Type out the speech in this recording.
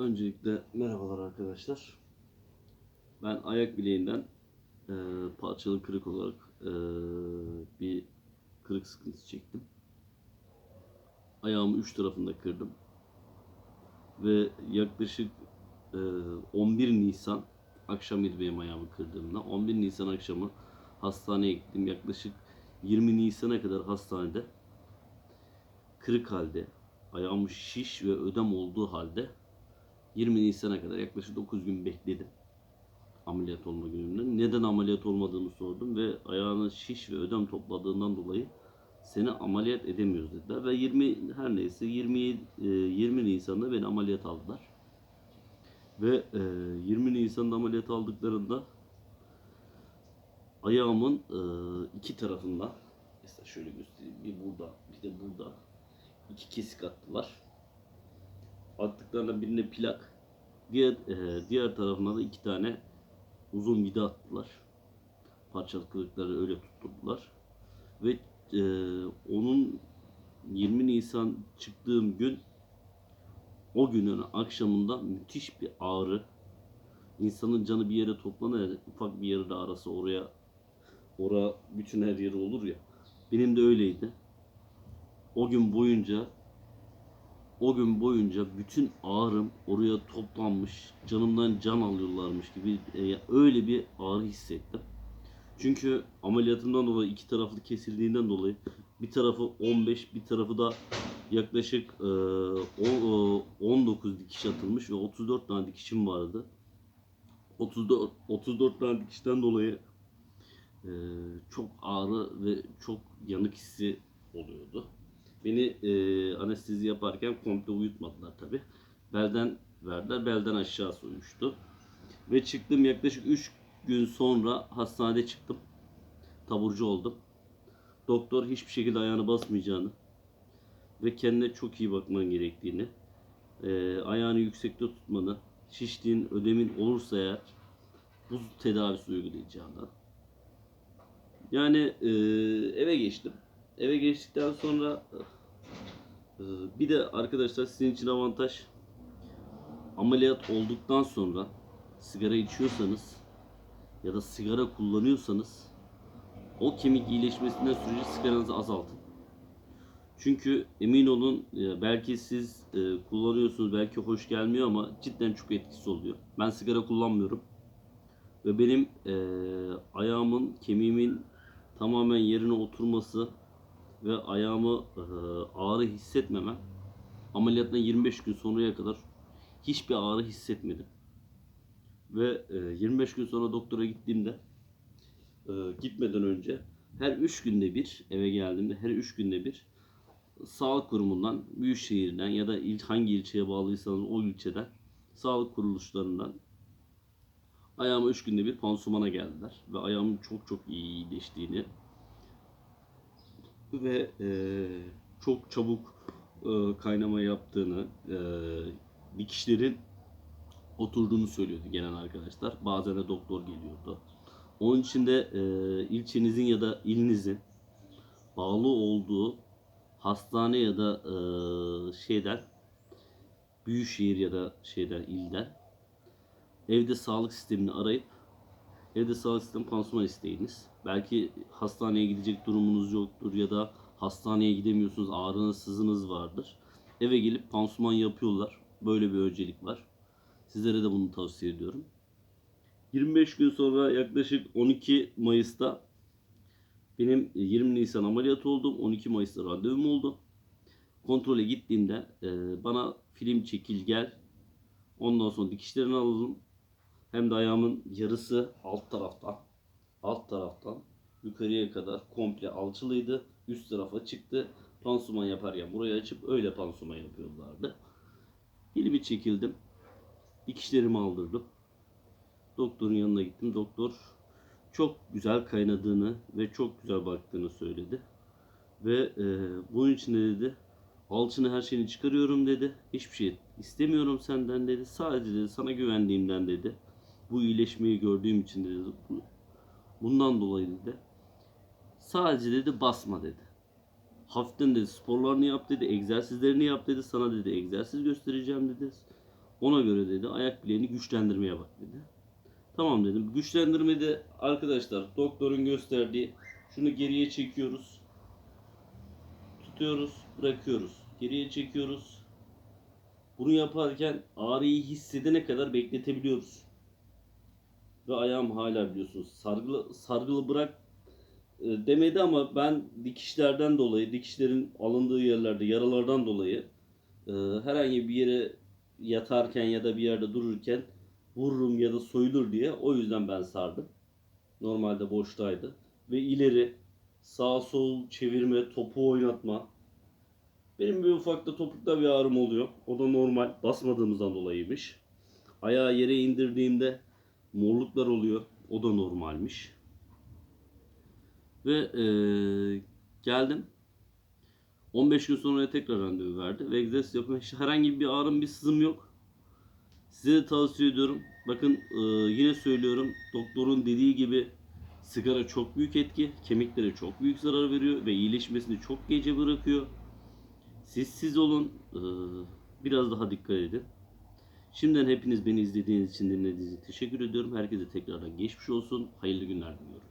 Öncelikle merhabalar arkadaşlar. Ben ayak bileğinden e, parçalı kırık olarak e, bir kırık sıkıntısı çektim. Ayağımı üç tarafında kırdım. Ve yaklaşık e, 11 Nisan akşamıydı benim ayağımı kırdığımda. 11 Nisan akşamı hastaneye gittim. Yaklaşık 20 Nisan'a kadar hastanede kırık halde, ayağım şiş ve ödem olduğu halde 20 Nisan'a kadar yaklaşık 9 gün bekledim ameliyat olma gününden. Neden ameliyat olmadığımı sordum ve ayağını şiş ve ödem topladığından dolayı seni ameliyat edemiyoruz dediler. Ve 20 her neyse 20 20 Nisan'da beni ameliyat aldılar. Ve e, 20 Nisan'da ameliyat aldıklarında ayağımın e, iki tarafında mesela şöyle göstereyim bir burada bir de burada iki kesik attılar. Attıklarından birine plak, diğer e, diğer tarafına da iki tane uzun vida attılar. Parçalı kırıkları öyle tutturdular. Ve e, onun 20 Nisan çıktığım gün o günün akşamında müthiş bir ağrı. İnsanın canı bir yere toplanır, ufak bir yerde arası oraya ora bütün her yeri olur ya. Benim de öyleydi. O gün boyunca o gün boyunca bütün ağrım oraya toplanmış, canımdan can alıyorlarmış gibi e, öyle bir ağrı hissettim. Çünkü ameliyatımdan dolayı iki taraflı kesildiğinden dolayı bir tarafı 15, bir tarafı da yaklaşık e, o- e, 19 dikiş atılmış ve 34 tane dikişim vardı. 34, 34 tane dikişten dolayı e, çok ağrı ve çok yanık hissi oluyordu. Beni e, anestezi yaparken komple uyutmadılar tabi. Belden verdiler, belden aşağı uyuştu. Ve çıktım yaklaşık 3 gün sonra hastanede çıktım. Taburcu oldum. Doktor hiçbir şekilde ayağını basmayacağını ve kendine çok iyi bakman gerektiğini, e, ayağını yüksekte tutmanı, şiştiğin, ödemin olursa eğer buz tedavisi uygulayacağını. Yani e, eve geçtim. Eve geçtikten sonra bir de arkadaşlar sizin için avantaj ameliyat olduktan sonra sigara içiyorsanız ya da sigara kullanıyorsanız o kemik iyileşmesinden sürece sigaranızı azaltın. Çünkü emin olun e, belki siz e, kullanıyorsunuz belki hoş gelmiyor ama cidden çok etkisi oluyor. Ben sigara kullanmıyorum. Ve benim e, ayağımın, kemiğimin tamamen yerine oturması ve ayağımı ağrı hissetmemem ameliyattan 25 gün sonraya kadar hiçbir ağrı hissetmedim. Ve e, 25 gün sonra doktora gittiğimde gitmeden önce her 3 günde bir eve geldiğimde her 3 günde bir sağlık kurumundan, büyükşehirden ya da il, hangi ilçeye bağlıysanız o ilçeden sağlık kuruluşlarından ayağıma 3 günde bir pansumana geldiler ve ayağımın çok çok iyi iyileştiğini ve e, çok çabuk e, kaynama yaptığını, e, dikişlerin oturduğunu söylüyordu gelen arkadaşlar. Bazen de doktor geliyordu. Onun için de e, ilçenizin ya da ilinizin bağlı olduğu hastane ya da e, şeyden büyükşehir ya da şeyden ilden evde sağlık sistemini arayıp evde sağlık sistemi pansuman isteyiniz. Belki hastaneye gidecek durumunuz yoktur ya da hastaneye gidemiyorsunuz ağrınız sızınız vardır. Eve gelip pansuman yapıyorlar. Böyle bir öncelik var. Sizlere de bunu tavsiye ediyorum. 25 gün sonra yaklaşık 12 Mayıs'ta benim 20 Nisan ameliyat oldum. 12 Mayıs'ta randevum oldu. Kontrole gittiğimde bana film çekil gel. Ondan sonra dikişlerini alalım. Hem de ayağımın yarısı alt taraftan alt taraftan yukarıya kadar komple alçılıydı. Üst tarafa çıktı. Pansuman yaparken burayı açıp öyle pansuman yapıyorlardı. Filmi çekildim. Dikişlerimi aldırdım. Doktorun yanına gittim. Doktor çok güzel kaynadığını ve çok güzel baktığını söyledi. Ve e, bunun için de dedi alçını her şeyini çıkarıyorum dedi. Hiçbir şey istemiyorum senden dedi. Sadece dedi sana güvendiğimden dedi. Bu iyileşmeyi gördüğüm için dedi. Bu, bundan dolayı dedi. Sadece dedi basma dedi. Hafiften dedi sporlarını yap dedi. Egzersizlerini yap dedi. Sana dedi egzersiz göstereceğim dedi. Ona göre dedi ayak bileğini güçlendirmeye bak dedi. Tamam dedim. Güçlendirmede arkadaşlar doktorun gösterdiği şunu geriye çekiyoruz. Tutuyoruz, bırakıyoruz. Geriye çekiyoruz. Bunu yaparken ağrıyı hissedene kadar bekletebiliyoruz. Ve ayağım hala biliyorsunuz sargılı, sargılı bırak e, demedi ama ben dikişlerden dolayı, dikişlerin alındığı yerlerde yaralardan dolayı e, herhangi bir yere yatarken ya da bir yerde dururken vururum ya da soyulur diye o yüzden ben sardım. Normalde boştaydı. Ve ileri sağ sol çevirme, topu oynatma. Benim bir ufakta topukta bir ağrım oluyor. O da normal. Basmadığımızdan dolayıymış. Ayağı yere indirdiğimde morluklar oluyor. O da normalmiş. Ve eee, geldim. 15 gün sonra tekrar randevu verdi. Ve egzersiz yapın. Hiç herhangi bir ağrım, bir sızım yok. Size de tavsiye ediyorum. Bakın eee, yine söylüyorum. Doktorun dediği gibi sigara çok büyük etki. Kemiklere çok büyük zarar veriyor. Ve iyileşmesini çok gece bırakıyor. Siz siz olun. eee, biraz daha dikkat edin. Şimdiden hepiniz beni izlediğiniz için dinlediğiniz için teşekkür ediyorum. Herkese tekrardan geçmiş olsun. Hayırlı günler diliyorum.